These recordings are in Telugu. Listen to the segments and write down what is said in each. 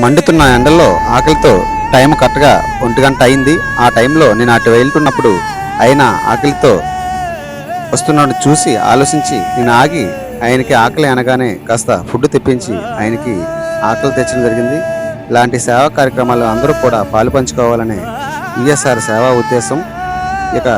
మండుతున్న ఎండల్లో ఆకలితో టైం కరెక్ట్గా ఒంటి గంట అయింది. ఆ టైంలో నేను అటు వెళ్తున్నప్పుడు ఆయన ఆకలితో వస్తున్నాడు చూసి ఆలోచించి నేను ఆగి ఆయనకి ఆకలి అనగానే కాస్త ఫుడ్ తెప్పించి ఆయనకి ఆకలి తెచ్చడం జరిగింది. ఇలాంటి సేవా కార్యక్రమాలు అందరూ కూడా పాలు పంచుకోవాలనే ఈఎస్ఆర్ సేవా ఉద్దేశం. ఇక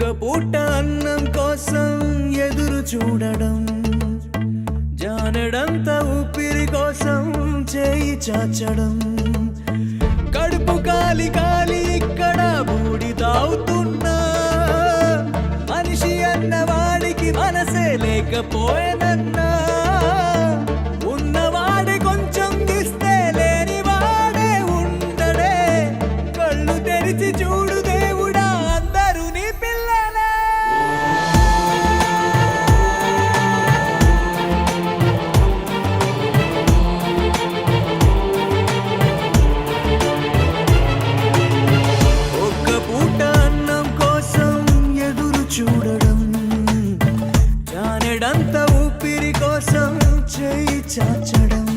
ఒక్క పూట అన్నం కోసం ఎదురు చూడడం జానడంత ఊపిరి కోసం చేయి చాచడం. కడుపు కాలి కాలి ఇక్కడ బూడి తాగుతున్నా మనిషి అన్నవాడికి మనసే లేకపోయేనన్నా ఉన్నవాడి కొంచెం ఇస్తే లేనివాడే ఉండడే కళ్ళు తెరిచి చూడు చేయి చాచడం.